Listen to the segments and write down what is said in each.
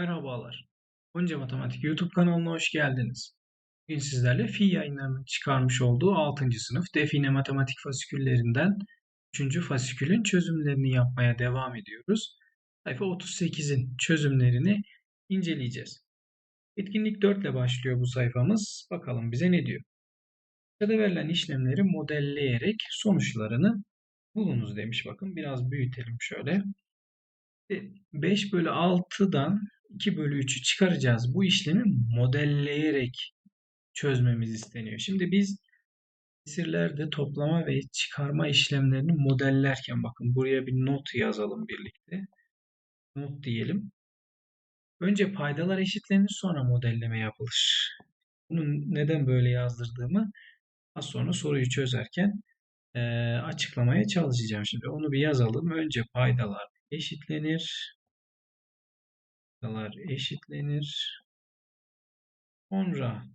Merhabalar. Gonca Matematik YouTube kanalına hoş geldiniz. Bugün sizlerle Fi yayınlarının çıkarmış olduğu 6. sınıf define matematik fasiküllerinden 3. fasikülün çözümlerini yapmaya devam ediyoruz. Sayfa 38'in çözümlerini inceleyeceğiz. Etkinlik 4 ile başlıyor bu sayfamız. Bakalım bize ne diyor? Aşağıda verilen işlemleri modelleyerek sonuçlarını bulunuz demiş. Bakın biraz büyütelim şöyle. 5 bölü 6'dan 2 bölü 3'ü çıkaracağız. Bu işlemi modelleyerek çözmemiz isteniyor. Şimdi biz kesirlerde toplama ve çıkarma işlemlerini modellerken bakın buraya bir not yazalım birlikte. Not diyelim. Önce paydalar eşitlenir sonra modelleme yapılır. Bunu neden böyle yazdırdığımı az sonra soruyu çözerken e, açıklamaya çalışacağım. Şimdi onu bir yazalım. Önce paydalar eşitlenir noktalar eşitlenir. Sonra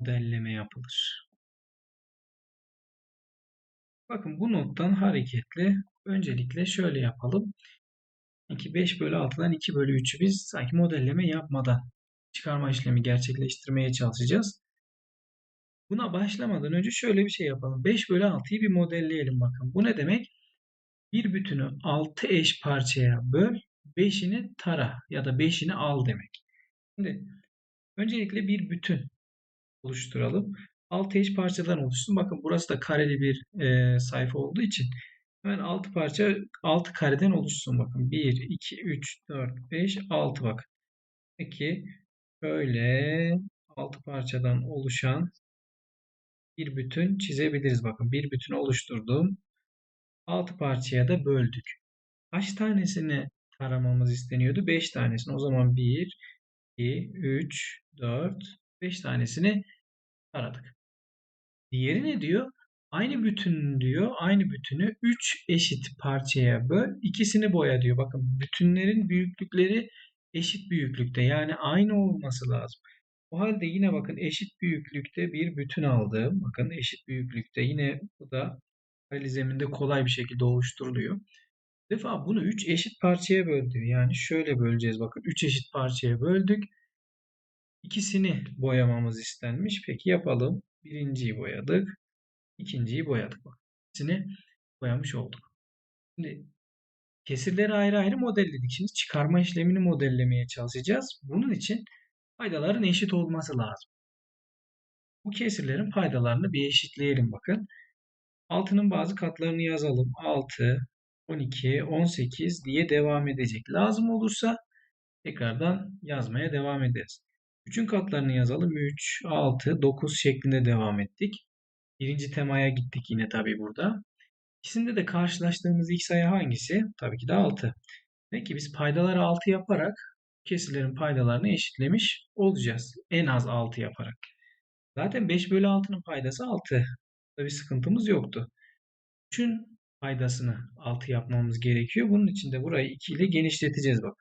modelleme yapılır. Bakın bu nottan hareketle öncelikle şöyle yapalım. 2 5 bölü 6'dan 2 bölü 3'ü biz sanki modelleme yapmadan çıkarma işlemi gerçekleştirmeye çalışacağız. Buna başlamadan önce şöyle bir şey yapalım. 5 bölü 6'yı bir modelleyelim bakın. Bu ne demek? Bir bütünü 6 eş parçaya böl 5'ini tara ya da 5'ini al demek. Şimdi öncelikle bir bütün oluşturalım. 6 eş parçadan oluşsun. Bakın burası da kareli bir e, sayfa olduğu için hemen 6 parça 6 kareden oluşsun. Bakın 1, 2, 3, 4, 5, 6 bak. Peki böyle 6 parçadan oluşan bir bütün çizebiliriz. Bakın bir bütün oluşturdum. 6 parçaya da böldük. Kaç tanesini aramamız isteniyordu. 5 tanesini. O zaman 1, 2, 3, 4, 5 tanesini aradık. Diğeri ne diyor? Aynı bütün diyor. Aynı bütünü 3 eşit parçaya böl. ikisini boya diyor. Bakın bütünlerin büyüklükleri eşit büyüklükte. Yani aynı olması lazım. O halde yine bakın eşit büyüklükte bir bütün aldım. Bakın eşit büyüklükte. Yine bu da kareli zeminde kolay bir şekilde oluşturuluyor defa bunu 3 eşit parçaya böldü. Yani şöyle böleceğiz bakın. 3 eşit parçaya böldük. İkisini boyamamız istenmiş. Peki yapalım. Birinciyi boyadık. ikinciyi boyadık. Bak. İkisini boyamış olduk. Şimdi kesirleri ayrı ayrı modelledik. Şimdi çıkarma işlemini modellemeye çalışacağız. Bunun için paydaların eşit olması lazım. Bu kesirlerin paydalarını bir eşitleyelim bakın. Altının bazı katlarını yazalım. 6, 12, 18 diye devam edecek. Lazım olursa tekrardan yazmaya devam ederiz. 3'ün katlarını yazalım. 3, 6, 9 şeklinde devam ettik. Birinci temaya gittik yine tabi burada. İkisinde de karşılaştığımız ilk sayı hangisi? Tabii ki de 6. Peki biz paydaları 6 yaparak kesirlerin paydalarını eşitlemiş olacağız. En az 6 yaparak. Zaten 5 bölü 6'nın paydası 6. Burada sıkıntımız yoktu. 3'ün paydasını 6 yapmamız gerekiyor. Bunun için de burayı 2 ile genişleteceğiz bak.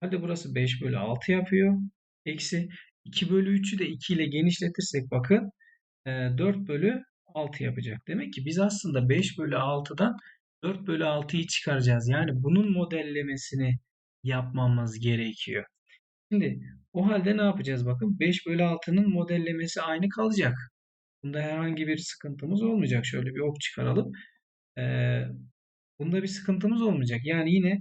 Hadi burası 5 bölü 6 yapıyor. Eksi 2 bölü 3'ü de 2 ile genişletirsek bakın 4 e, bölü 6 yapacak. Demek ki biz aslında 5 bölü 6'dan 4 bölü 6'yı çıkaracağız. Yani bunun modellemesini yapmamız gerekiyor. Şimdi o halde ne yapacağız? Bakın 5 bölü 6'nın modellemesi aynı kalacak. Bunda herhangi bir sıkıntımız olmayacak. Şöyle bir ok çıkaralım. Ee, bunda bir sıkıntımız olmayacak. Yani yine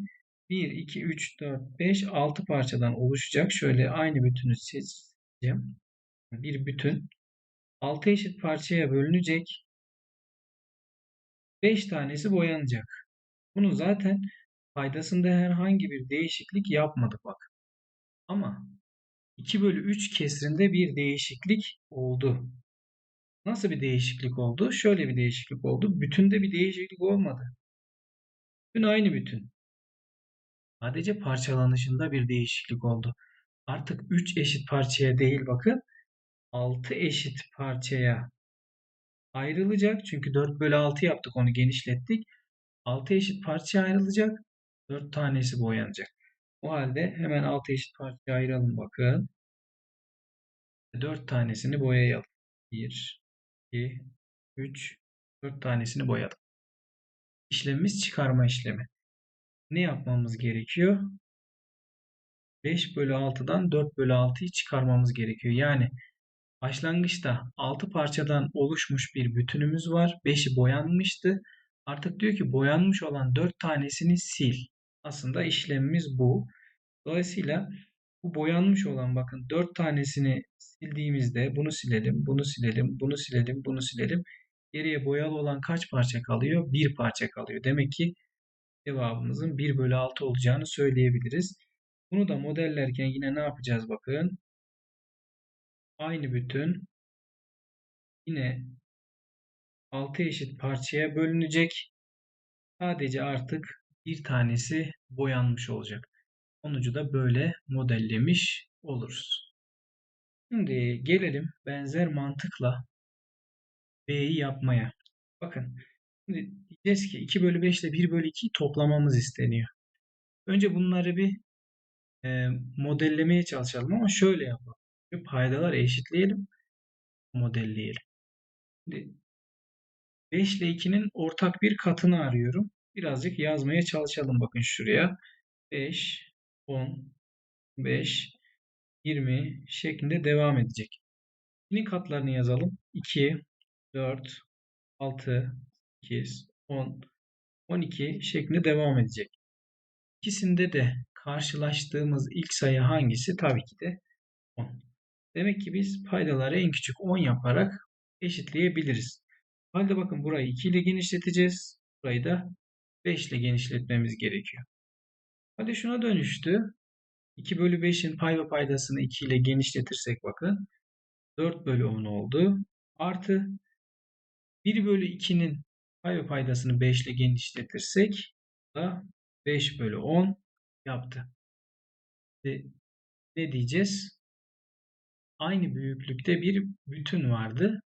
1, 2, 3, 4, 5, 6 parçadan oluşacak. Şöyle aynı bütünü seçeceğim. Bir bütün 6 eşit parçaya bölünecek. 5 tanesi boyanacak. Bunu zaten paydasında herhangi bir değişiklik yapmadık bak. Ama 2 bölü 3 kesrinde bir değişiklik oldu. Nasıl bir değişiklik oldu? Şöyle bir değişiklik oldu. Bütünde bir değişiklik olmadı. Bütün aynı bütün. Sadece parçalanışında bir değişiklik oldu. Artık 3 eşit parçaya değil bakın 6 eşit parçaya ayrılacak. Çünkü 4 bölü 6 yaptık onu genişlettik. 6 eşit parçaya ayrılacak. 4 tanesi boyanacak. O halde hemen 6 eşit parçaya ayıralım bakın. 4 tanesini boyayalım. 1, 2, 3, 4 tanesini boyadım. İşlemimiz çıkarma işlemi. Ne yapmamız gerekiyor? 5 bölü 6'dan 4 bölü 6'yı çıkarmamız gerekiyor. Yani başlangıçta 6 parçadan oluşmuş bir bütünümüz var. 5'i boyanmıştı. Artık diyor ki boyanmış olan 4 tanesini sil. Aslında işlemimiz bu. Dolayısıyla bu boyanmış olan bakın 4 tanesini sildiğimizde bunu silelim, bunu silelim, bunu silelim, bunu silelim. Geriye boyalı olan kaç parça kalıyor? 1 parça kalıyor. Demek ki cevabımızın 1 bölü 6 olacağını söyleyebiliriz. Bunu da modellerken yine ne yapacağız bakın. Aynı bütün yine 6 eşit parçaya bölünecek. Sadece artık bir tanesi boyanmış olacak. Sonucu da böyle modellemiş oluruz. Şimdi gelelim benzer mantıkla B'yi yapmaya. Bakın şimdi diyeceğiz ki 2 bölü 5 ile 1 bölü 2'yi toplamamız isteniyor. Önce bunları bir e, modellemeye çalışalım ama şöyle yapalım. Paydaları eşitleyelim. Modelleyelim. Şimdi 5 ile 2'nin ortak bir katını arıyorum. Birazcık yazmaya çalışalım bakın şuraya. 5, 10, 5, 20 şeklinde devam edecek. 2'nin katlarını yazalım. 2, 4, 6, 8, 10, 12 şeklinde devam edecek. İkisinde de karşılaştığımız ilk sayı hangisi? Tabii ki de 10. Demek ki biz paydaları en küçük 10 yaparak eşitleyebiliriz. Halde bakın burayı 2 ile genişleteceğiz. Burayı da 5 ile genişletmemiz gerekiyor. Hadi şuna dönüştü. 2 bölü 5'in pay ve paydasını 2 ile genişletirsek bakın. 4 bölü 10 oldu. Artı 1 bölü 2'nin pay ve paydasını 5 ile genişletirsek da 5 bölü 10 yaptı. E, ne diyeceğiz? Aynı büyüklükte bir bütün vardı.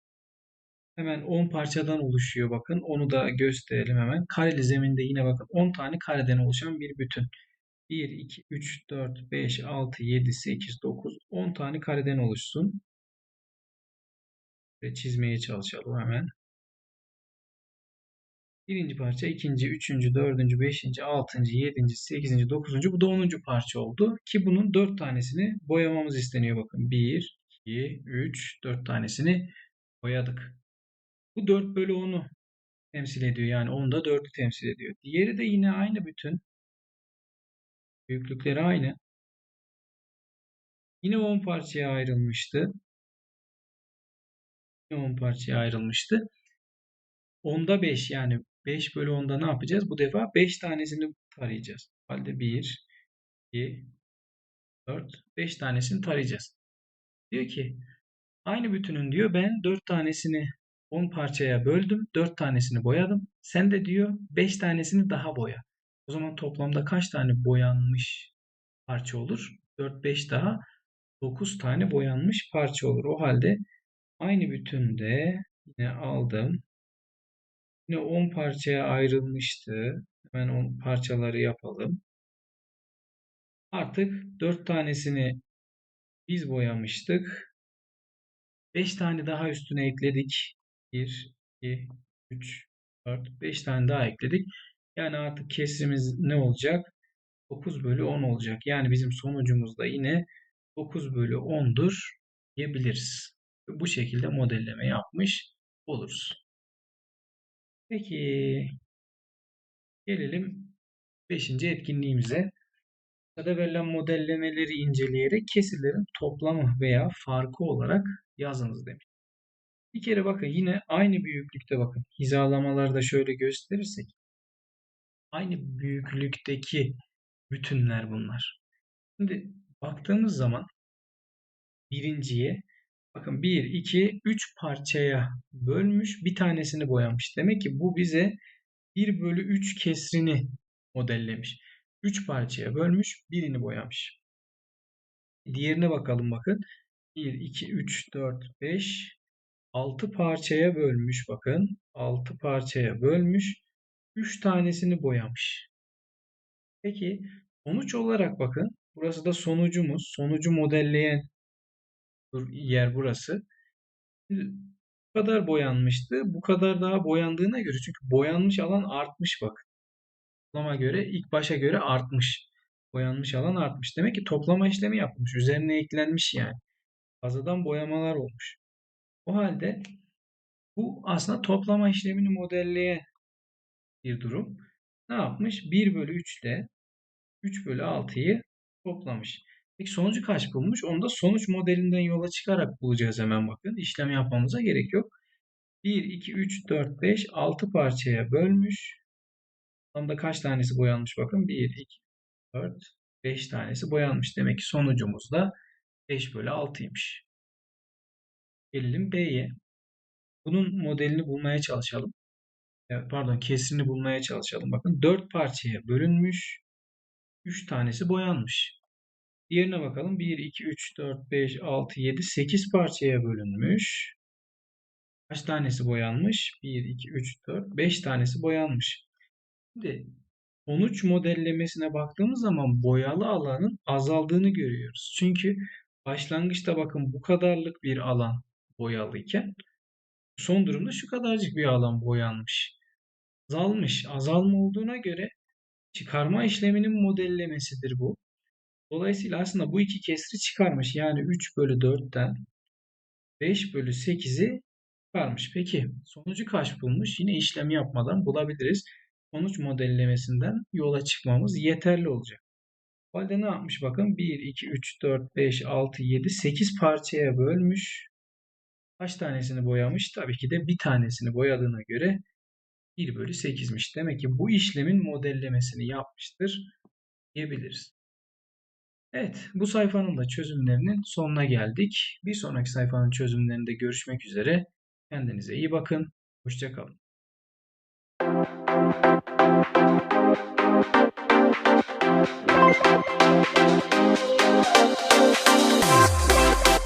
Hemen 10 parçadan oluşuyor bakın. Onu da gösterelim hemen. Kareli zeminde yine bakın 10 tane kareden oluşan bir bütün. 1, 2, 3, 4, 5, 6, 7, 8, 9, 10 tane kareden oluşsun. Ve çizmeye çalışalım hemen. Birinci parça, ikinci, üçüncü, dördüncü, beşinci, altıncı, yedinci, sekizinci, dokuzuncu. Bu da onuncu parça oldu. Ki bunun dört tanesini boyamamız isteniyor. Bakın bir, iki, üç, dört tanesini boyadık. Bu 4 bölü 10'u temsil ediyor. Yani 10 da 4'ü temsil ediyor. Diğeri de yine aynı bütün. Büyüklükleri aynı. Yine 10 parçaya ayrılmıştı. Yine 10 parçaya ayrılmıştı. 10'da 5 yani 5 bölü 10'da ne yapacağız? Bu defa 5 tanesini tarayacağız. Halde 1, 2, 4, 5 tanesini tarayacağız. Diyor ki aynı bütünün diyor ben 4 tanesini 10 parçaya böldüm. 4 tanesini boyadım. Sen de diyor 5 tanesini daha boya. O zaman toplamda kaç tane boyanmış parça olur? 4, 5 daha 9 tane boyanmış parça olur. O halde aynı bütünde yine aldım. Yine 10 parçaya ayrılmıştı. Hemen 10 parçaları yapalım. Artık 4 tanesini biz boyamıştık. 5 tane daha üstüne ekledik. 1, 2, 3, 4, 5 tane daha ekledik. Yani artık kesrimiz ne olacak? 9 bölü 10 olacak. Yani bizim sonucumuz da yine 9 bölü 10'dur diyebiliriz. Bu şekilde modelleme yapmış oluruz. Peki gelelim 5. etkinliğimize. Aşağıda verilen modellemeleri inceleyerek kesirlerin toplamı veya farkı olarak yazınız demiş. Bir kere bakın yine aynı büyüklükte bakın. Hizalamalarda şöyle gösterirsek aynı büyüklükteki bütünler bunlar. Şimdi baktığımız zaman birinciye bakın 1, 2, 3 parçaya bölmüş bir tanesini boyamış. Demek ki bu bize 1 bölü 3 kesrini modellemiş. 3 parçaya bölmüş birini boyamış. Diğerine bakalım bakın. 1, 2, 3, 4, 5, 6 parçaya bölmüş bakın. 6 parçaya bölmüş. 3 tanesini boyamış. Peki sonuç olarak bakın. Burası da sonucumuz. Sonucu modelleyen yer burası. Bu kadar boyanmıştı. Bu kadar daha boyandığına göre çünkü boyanmış alan artmış bak. Toplama göre ilk başa göre artmış. Boyanmış alan artmış. Demek ki toplama işlemi yapılmış. Üzerine eklenmiş yani. Fazladan boyamalar olmuş. O halde bu aslında toplama işlemini modelleyen bir durum. Ne yapmış? 1 bölü 3 ile 3 bölü 6'yı toplamış. Peki sonucu kaç bulmuş? Onu da sonuç modelinden yola çıkarak bulacağız hemen bakın. İşlem yapmamıza gerek yok. 1, 2, 3, 4, 5, 6 parçaya bölmüş. Onda kaç tanesi boyanmış bakın. 1, 2, 4, 5 tanesi boyanmış. Demek ki sonucumuz da 5 bölü 6'ymış. Gelelim B'ye. Bunun modelini bulmaya çalışalım. Pardon kesirini bulmaya çalışalım. Bakın 4 parçaya bölünmüş. 3 tanesi boyanmış. Diğerine bakalım. 1, 2, 3, 4, 5, 6, 7, 8 parçaya bölünmüş. Kaç tanesi boyanmış? 1, 2, 3, 4, 5 tanesi boyanmış. Şimdi sonuç modellemesine baktığımız zaman boyalı alanın azaldığını görüyoruz. Çünkü başlangıçta bakın bu kadarlık bir alan boyalıyken son durumda şu kadarcık bir alan boyanmış. Azalmış. Azalma olduğuna göre çıkarma işleminin modellemesidir bu. Dolayısıyla aslında bu iki kesri çıkarmış. Yani 3 bölü 4'ten 5 bölü 8'i çıkarmış. Peki sonucu kaç bulmuş? Yine işlem yapmadan bulabiliriz. Sonuç modellemesinden yola çıkmamız yeterli olacak. O halde ne yapmış bakın? 1, 2, 3, 4, 5, 6, 7, 8 parçaya bölmüş. Kaç tanesini boyamış? Tabii ki de bir tanesini boyadığına göre 1 bölü 8'miş. Demek ki bu işlemin modellemesini yapmıştır diyebiliriz. Evet, bu sayfanın da çözümlerinin sonuna geldik. Bir sonraki sayfanın çözümlerinde görüşmek üzere. Kendinize iyi bakın. Hoşçakalın. Thank